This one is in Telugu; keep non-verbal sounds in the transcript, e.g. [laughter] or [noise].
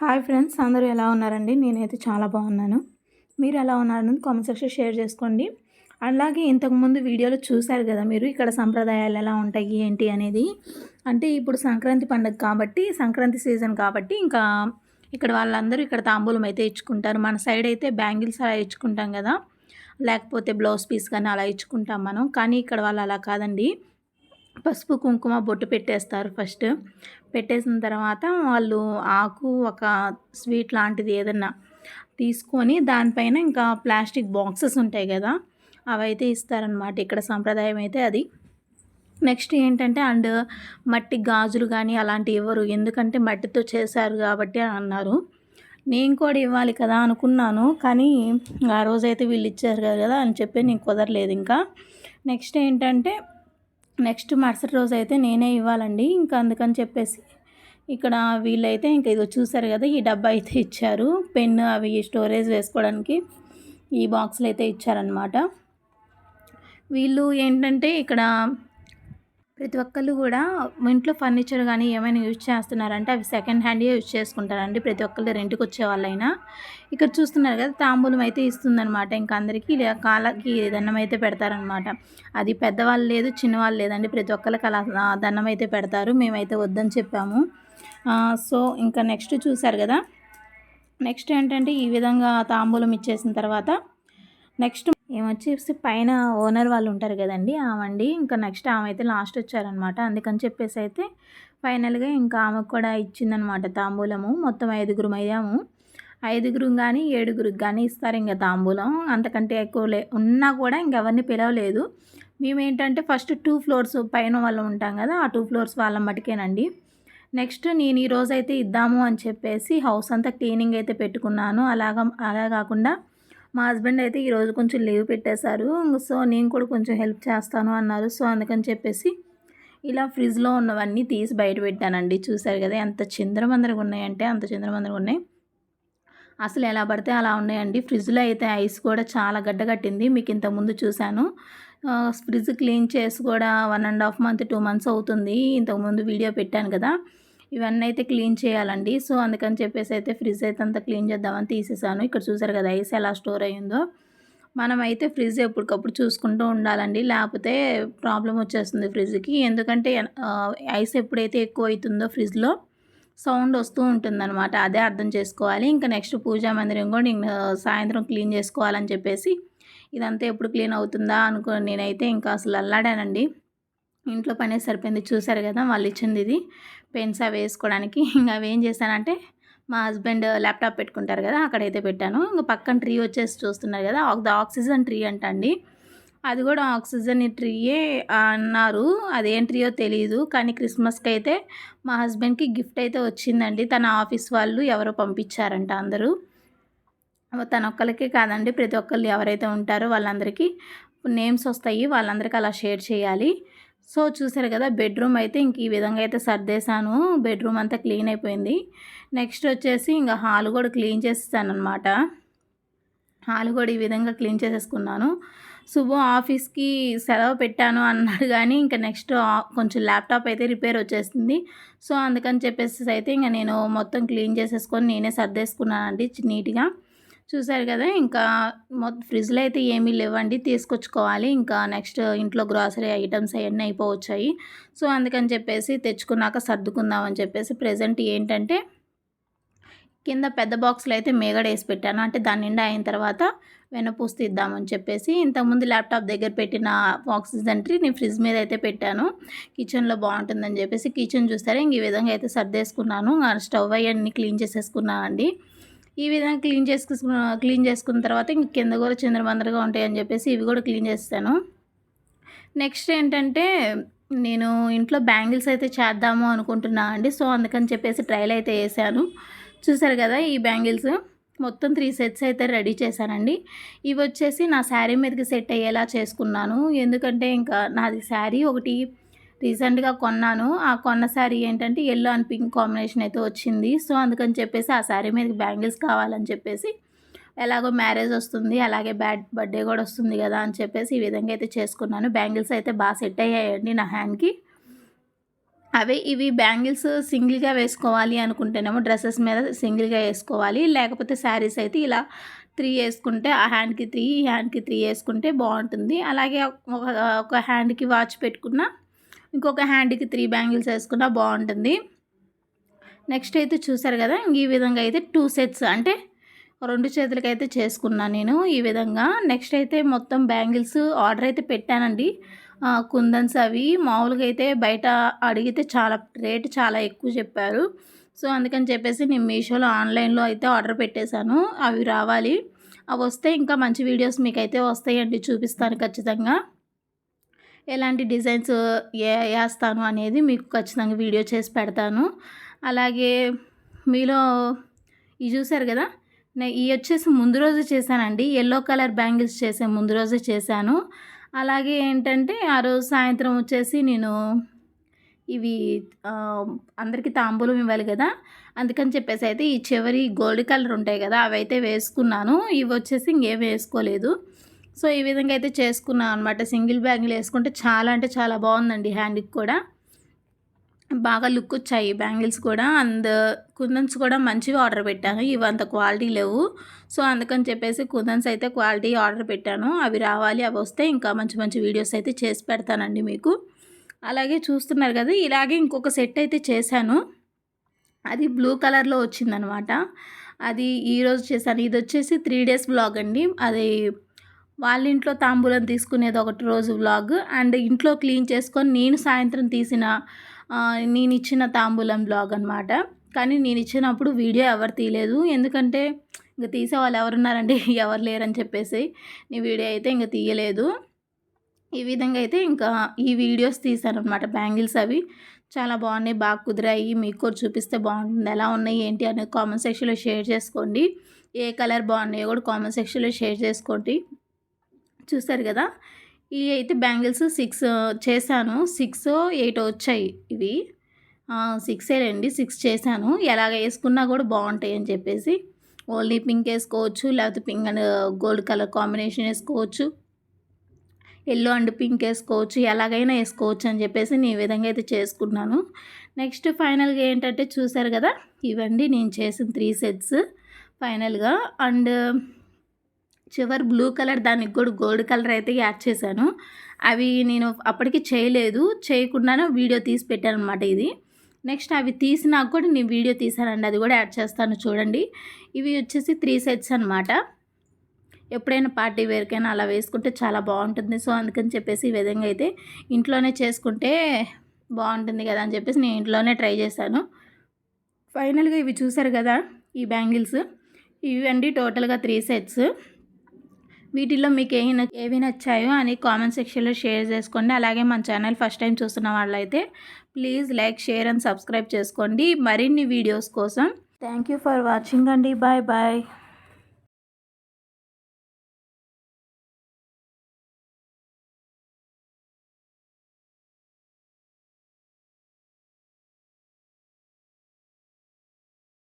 హాయ్ ఫ్రెండ్స్ అందరూ ఎలా ఉన్నారండి? నేనైతే చాలా బాగున్నాను. మీరు ఎలా ఉన్నారని కామెంట్ సెక్షన్ షేర్ చేసుకోండి. అలాగే ఇంతకుముందు వీడియోలో చూశారు కదా మీరు ఇక్కడ సంప్రదాయాలు ఎలా ఉంటాయి ఏంటి అనేది. అంటే ఇప్పుడు సంక్రాంతి పండుగ కాబట్టి సంక్రాంతి సీజన్ కాబట్టి ఇంకా ఇక్కడ వాళ్ళందరూ ఇక్కడ తాంబూలం అయితే ఇచ్చుకుంటారు. మన సైడ్ అయితే బ్యాంగిల్స్ అలా ఇచ్చుకుంటాం కదా. లేకపోతే బ్లౌజ్ పీస్ కానీ అలా ఇచ్చుకుంటాం మనం. కానీ ఇక్కడ వాళ్ళు అలా కాదండి. పసుపు కుంకుమ బొట్టు పెట్టేస్తారు ఫస్ట్. పెట్టేసిన తర్వాత వాళ్ళు ఆకు ఒక స్వీట్ లాంటిది ఏదన్నా తీసుకొని దానిపైన ఇంకా ప్లాస్టిక్ బాక్సెస్ ఉంటాయి కదా అవైతే ఇస్తారనమాట ఇక్కడ సంప్రదాయం అయితే అది. నెక్స్ట్ ఏంటంటే అండ్ మట్టి గాజులు కానీ అలాంటివి ఇవ్వరు. ఎందుకంటే మట్టితో చేశారు కాబట్టి అన్నారు. నేను కూడా ఇవ్వాలి కదా అనుకున్నాను కానీ ఆ రోజైతే వీళ్ళు ఇచ్చారు కదా అని చెప్పి నేను కుదరలేదు ఇంకా. నెక్స్ట్ ఏంటంటే నెక్స్ట్ మరుసటి రోజు అయితే నేనే ఇవ్వాలండి. ఇంకా అందుకని చెప్పేసి ఇక్కడ వీళ్ళైతే ఇంకా ఇదో చూసారు కదా ఈ డబ్బా అయితే ఇచ్చారు. పెన్ను అవి స్టోరేజ్ వేసుకోవడానికి ఈ బాక్సులు అయితే ఇచ్చారనమాట వీళ్ళు ఏంటంటే ఇక్కడ ప్రతి ఒక్కళ్ళు కూడా ఇంట్లో ఫర్నిచర్ కానీ ఏమైనా యూజ్ చేస్తున్నారంటే అవి సెకండ్ హ్యాండే యూజ్ చేసుకుంటారండి. ప్రతి ఒక్కళ్ళు రెంట్కి వచ్చే వాళ్ళైనా. ఇక్కడ చూస్తున్నారు కదా తాంబూలం అయితే ఇస్తుందనమాట ఇంకా అందరికీ కాళ్ళకి దండం అయితే పెడతారనమాట అది పెద్దవాళ్ళు లేదు చిన్నవాళ్ళు లేదండి. ప్రతి ఒక్కరికి అలా దండం అయితే పెడతారు. మేమైతే వద్దని చెప్పాము. సో ఇంకా నెక్స్ట్ చూసారు కదా. నెక్స్ట్ ఏంటంటే ఈ విధంగా తాంబూలం ఇచ్చేసిన తర్వాత నెక్స్ట్ ఏమొచ్చేసి పైన ఓనర్ వాళ్ళు ఉంటారు కదండి ఆమండి. ఇంకా నెక్స్ట్ ఆమె అయితే లాస్ట్ వచ్చారనమాట. అందుకని చెప్పేసి అయితే ఫైనల్గా ఇంకా ఆమెకు కూడా ఇచ్చిందనమాట తాంబూలము. మొత్తం ఐదుగురు అయ్యాము ఐదుగురు కానీ ఏడుగురికి కానీ ఇస్తారు ఇంకా తాంబూలం. అంతకంటే ఎక్కువ లే ఉన్నా కూడా ఇంకెవరిని పిలవలేదు. మేమేంటంటే ఫస్ట్ టూ ఫ్లోర్స్ పైన వాళ్ళు ఉంటాం కదా ఆ టూ ఫ్లోర్స్ వాళ్ళ మటుకేనండి. నెక్స్ట్ నేను ఈరోజు అయితే ఇద్దాము అని చెప్పేసి హౌస్ అంతా క్లీనింగ్ అయితే పెట్టుకున్నాను. అలాగా అలా కాకుండా మా హస్బెండ్ అయితే ఈరోజు కొంచెం లీవ్ పెట్టేశారు. సో నేను కూడా కొంచెం హెల్ప్ చేస్తాను అన్నారు. సో అందుకని చెప్పేసి ఇలా ఫ్రిడ్జ్లో ఉన్నవన్నీ తీసి బయట పెట్టానండి. చూసారు కదా ఎంత చిందరమందరగా ఉన్నాయంటే అంత చిందరమందరగా ఉన్నాయి. అసలు ఎలా పడితే అలా ఉన్నాయండి. ఫ్రిడ్జ్లో అయితే ఐస్ కూడా చాలా గడ్డగట్టింది మీకు ఇంతకుముందు చూశాను. ఫ్రిడ్జ్ క్లీన్ చేసి కూడా one and half month two months అవుతుంది. ఇంతకుముందు వీడియో పెట్టాను కదా. ఇవన్నీ అయితే క్లీన్ చేయాలండి. సో అందుకని చెప్పేసి అయితే ఫ్రిడ్జ్ అయితే అంతా క్లీన్ చేద్దామని తీసేసాను. ఇక్కడ చూసారు కదా ఐస్ ఎలా స్టోర్ అయ్యిందో. మనం అయితే ఫ్రిడ్జ్ ఎప్పటికప్పుడు చూసుకుంటూ ఉండాలండి. లేకపోతే ప్రాబ్లం వచ్చేస్తుంది ఫ్రిడ్జ్కి. ఎందుకంటే ఐస్ ఎప్పుడైతే ఎక్కువ అవుతుందో ఫ్రిడ్జ్లో సౌండ్ వస్తూ ఉంటుందన్నమాట. అదే అర్థం చేసుకోవాలి. ఇంకా నెక్స్ట్ పూజా మందిరం కూడా నేను సాయంత్రం క్లీన్ చేసుకోవాలని చెప్పేసి ఇదంతా ఎప్పుడు క్లీన్ అవుతుందా అనుకో నేనైతే ఇంకా అసలు అల్లాడానండి. ఇంట్లో పనే సరిపోయింది. చూసారు కదా వాళ్ళు ఇచ్చింది ఇది పెన్స్ అవి వేసుకోవడానికి. ఇంకా అవి ఏం చేశానంటే మా హస్బెండ్ ల్యాప్టాప్ పెట్టుకుంటారు కదా అక్కడైతే పెట్టాను. ఇంకా పక్కన ట్రీ వచ్చేసి చూస్తున్నారు కదా ద ఆక్సిజన్ ట్రీ అంటండి అది కూడా ఆక్సిజన్ ట్రీయే అన్నారు. అదేం ట్రీయో తెలియదు కానీ క్రిస్మస్కి అయితే మా హస్బెండ్కి గిఫ్ట్ అయితే వచ్చిందండి. తన ఆఫీస్ వాళ్ళు ఎవరో పంపించారంట అందరూ. తన ఒక్కరికే కాదండి ప్రతి ఒక్కళ్ళు ఎవరైతే ఉంటారో వాళ్ళందరికీ నేమ్స్ వస్తాయి. వాళ్ళందరికీ అలా షేర్ చేయాలి. సో చూసారు కదా బెడ్రూమ్ అయితే ఇంక ఈ విధంగా అయితే సర్దేశాను. బెడ్రూమ్ అంతా క్లీన్ అయిపోయింది. నెక్స్ట్ వచ్చేసి ఇంకా హాల్ కూడా క్లీన్ చేసేసాను అనమాట హాల్ కూడా ఈ విధంగా క్లీన్ చేసేసుకున్నాను. శుభ ఆఫీస్కి సెలవు పెట్టాను అన్నాడు కానీ ఇంకా నెక్స్ట్ కొంచెం ల్యాప్టాప్ అయితే రిపేర్ వచ్చేసింది. సో అందుకని చెప్పేసి అయితే ఇంకా నేను మొత్తం క్లీన్ చేసేసుకొని నేనే సర్దేసుకున్నానండి నీట్గా. చూసారు కదా ఇంకా మొత్తం ఫ్రిడ్జ్లో అయితే ఏమీ లేవండి తీసుకొచ్చుకోవాలి. ఇంకా నెక్స్ట్ ఇంట్లో గ్రాసరీ ఐటమ్స్ అవన్నీ అయిపోవచ్చాయి. సో అందుకని చెప్పేసి తెచ్చుకున్నాక సర్దుకుందామని చెప్పేసి ప్రజెంట్ ఏంటంటే కింద పెద్ద బాక్స్లో అయితే మేగడ వేసి పెట్టాను. అంటే దాని నిండా అయిన తర్వాత వెనపూసి తీద్దామని చెప్పేసి ఇంతకుముందు ల్యాప్టాప్ దగ్గర పెట్టిన ఆక్సిజన్ ట్రీ నేను ఫ్రిడ్జ్ మీద అయితే పెట్టాను. కిచెన్లో బాగుంటుందని చెప్పేసి కిచెన్ చూస్తారా ఇంక ఈ విధంగా అయితే సర్దేసుకున్నాను. స్టవ్ అవన్నీ క్లీన్ చేసేసుకున్నాను అండి ఈ విధంగా క్లీన్ చేసుకున్న క్లీన్ చేసుకున్న తర్వాత ఇంక కింద కూడా చిందరబందరగా ఉంటాయని చెప్పేసి ఇవి కూడా క్లీన్ చేస్తాను. నెక్స్ట్ ఏంటంటే నేను ఇంట్లో బ్యాంగిల్స్ అయితే చేద్దాము అనుకుంటున్నా అండి. సో అందుకని చెప్పేసి ట్రైల్ అయితే వేసాను. చూసారు కదా ఈ బ్యాంగిల్స్? మొత్తం త్రీ సెట్స్ అయితే రెడీ చేశానండి. ఇవి వచ్చేసి నా శారీ మీదకి సెట్ అయ్యేలా చేసుకున్నాను. ఎందుకంటే ఇంకా నాది శారీ ఒకటి రీసెంట్గా కొన్నాను. ఆ కొన్న శారీ ఏంటంటే ఎల్లో అండ్ పింక్ కాంబినేషన్ అయితే వచ్చింది. సో అందుకని చెప్పేసి ఆ శారీ మీద బ్యాంగిల్స్ కావాలని చెప్పేసి ఎలాగో మ్యారేజ్ వస్తుంది అలాగే బ్యాడ్ బర్త్డే కూడా వస్తుంది కదా అని చెప్పేసి ఈ విధంగా అయితే చేసుకున్నాను. బ్యాంగిల్స్ అయితే బాగా సెట్ అయ్యాయండి నా హ్యాండ్కి. అవే ఇవి బ్యాంగిల్స్ సింగిల్గా వేసుకోవాలి అనుకుంటేనేమో డ్రెస్సెస్ మీద సింగిల్గా వేసుకోవాలి. లేకపోతే శారీస్ అయితే ఇలా త్రీ వేసుకుంటే ఆ హ్యాండ్కి త్రీ ఈ హ్యాండ్కి త్రీ వేసుకుంటే బాగుంటుంది. అలాగే ఒక ఒక హ్యాండ్కి వాచ్ పెట్టుకున్న ఇంకొక హ్యాండ్కి త్రీ బ్యాంగిల్స్ వేసుకున్నా బాగుంటుంది. నెక్స్ట్ అయితే చూసారు కదా ఈ విధంగా అయితే టూ సెట్స్ అంటే రెండు చేతులకి అయితే చేసుకున్నాను నేను ఈ విధంగా. నెక్స్ట్ అయితే మొత్తం బ్యాంగిల్స్ ఆర్డర్ అయితే పెట్టానండి. కుందన్స్ అవి మామూలుగా అయితే బయట అడిగితే చాలా రేటు చాలా ఎక్కువ చెప్పారు. సో అందుకని చెప్పేసి నేను మీషోలో ఆన్లైన్లో అయితే ఆర్డర్ పెట్టేశాను. అవి రావాలి. అవి వస్తే ఇంకా మంచి వీడియోస్ మీకు అయితే వస్తాయండి చూపిస్తాను ఖచ్చితంగా. ఎలాంటి డిజైన్స్ ఏ వేస్తాను అనేది మీకు ఖచ్చితంగా వీడియో చేసి పెడతాను. అలాగే మీలో ఇవి చూసారు కదా నేను ఇవి వచ్చేసి ముందు రోజు చేశానండి. ఎల్లో కలర్ బ్యాంగిల్స్ చేసే ముందు రోజే చేశాను. అలాగే ఏంటంటే ఆ రోజు సాయంత్రం వచ్చేసి నేను ఇవి అందరికీ తాంబూలం ఇవ్వాలి కదా అందుకని చెప్పేసి అయితే ఈ చివరి గోల్డ్ కలర్ ఉంటాయి కదా అవి అయితే వేసుకున్నాను. ఇవి వచ్చేసి ఇంకేం వేసుకోలేదు. సో ఈ విధంగా అయితే చేసుకున్నాం అనమాట సింగిల్ బ్యాంగిల్ వేసుకుంటే చాలా అంటే చాలా బాగుందండి హ్యాండ్కి కూడా. బాగా లుక్ వచ్చాయి బ్యాంగిల్స్ కూడా. అండ్ కుందన్స్ కూడా మంచివి ఆర్డర్ పెట్టాను. ఇవి అంత క్వాలిటీ లేవు. సో అందుకని చెప్పేసి కుందన్స్ అయితే క్వాలిటీ ఆర్డర్ పెట్టాను. అవి రావాలి అవి వస్తే ఇంకా మంచి మంచి వీడియోస్ అయితే చేసి పెడతానండి మీకు. అలాగే చూస్తున్నారు కదా ఇలాగే ఇంకొక సెట్ అయితే చేశాను. అది బ్లూ కలర్లో వచ్చిందనమాట అది ఈరోజు చేశాను. ఇది వచ్చేసి త్రీ డేస్ బ్లాగ్ అండి. అది వాళ్ళ ఇంట్లో తాంబూలం తీసుకునేది ఒకటి రోజు వ్లాగ్ అండ్ ఇంట్లో క్లీన్ చేసుకొని నేను సాయంత్రం తీసిన నేను ఇచ్చిన తాంబూలం బ్లాగ్ అనమాట కానీ నేను ఇచ్చినప్పుడు వీడియో ఎవరు తీయలేదు. ఎందుకంటే ఇంకా తీసే వాళ్ళు ఎవరున్నారంటే [laughs] ఎవరు లేరని చెప్పేసి నీ వీడియో అయితే ఇంకా తీయలేదు. ఈ విధంగా అయితే ఇంకా ఈ వీడియోస్ తీసాను అనమాట బ్యాంగిల్స్ అవి. చాలా బాగున్నాయి బాగా కుదిరాయి. మీకు కూడా చూపిస్తే బాగుంటుంది. ఎలా ఉన్నాయి ఏంటి అనేది కామెంట్ సెక్షన్లో షేర్ చేసుకోండి. ఏ కలర్ బాగున్నాయో కూడా కామెంట్ సెక్షన్లో షేర్ చేసుకోండి. చూసారు కదా? ఇవి అయితే బ్యాంగిల్స్ సిక్స్ చేశాను. సిక్స్ ఎయిట్ వచ్చాయి ఇవి. సిక్సే రండి సిక్స్ చేశాను. ఎలాగ వేసుకున్నా కూడా బాగుంటాయి అని చెప్పేసి. ఓన్లీ పింక్ వేసుకోవచ్చు లేకపోతే pink and gold colour combination వేసుకోవచ్చు. ఎల్లో అండ్ పింక్ వేసుకోవచ్చు ఎలాగైనా వేసుకోవచ్చు అని చెప్పేసి నేను ఈ విధంగా అయితే చేసుకున్నాను నెక్స్ట్ ఫైనల్గా ఏంటంటే చూసారు కదా? ఇవండి నేను చేసిన త్రీ సెట్స్ ఫైనల్గా. అండ్ చివరి బ్లూ కలర్ దానికి కూడా గోల్డ్ కలర్ అయితే యాడ్ చేశాను. అవి నేను అప్పటికి చేయలేదు. చేయకుండానే వీడియో తీసి పెట్టాను అనమాట ఇది. నెక్స్ట్ అవి తీసినాక కూడా నేను వీడియో తీసానండి అది కూడా యాడ్ చేస్తాను చూడండి. ఇవి వచ్చేసి త్రీ సెట్స్ అనమాట ఎప్పుడైనా పార్టీ వేర్కైనా అలా వేసుకుంటే చాలా బాగుంటుంది. సో అందుకని చెప్పేసి ఈ విధంగా అయితే ఇంట్లోనే చేసుకుంటే బాగుంటుంది కదా అని చెప్పేసి నేను ఇంట్లోనే ట్రై చేశాను. ఫైనల్గా ఇవి చూసారు కదా ఈ బ్యాంగిల్స్. ఇవి అండి టోటల్గా త్రీ సెట్స్. వీటిలో మీకు ఏ ఏవి నచ్చాయో అని కామెంట్ సెక్షన్లో షేర్ చేసుకోండి. అలాగే మన ఛానల్ ఫస్ట్ టైం చూస్తున్న వాళ్ళైతే please like share and subscribe చేసుకోండి. మరిన్ని వీడియోస్ కోసం థ్యాంక్ యూ ఫర్ వాచింగ్ అండి. Bye bye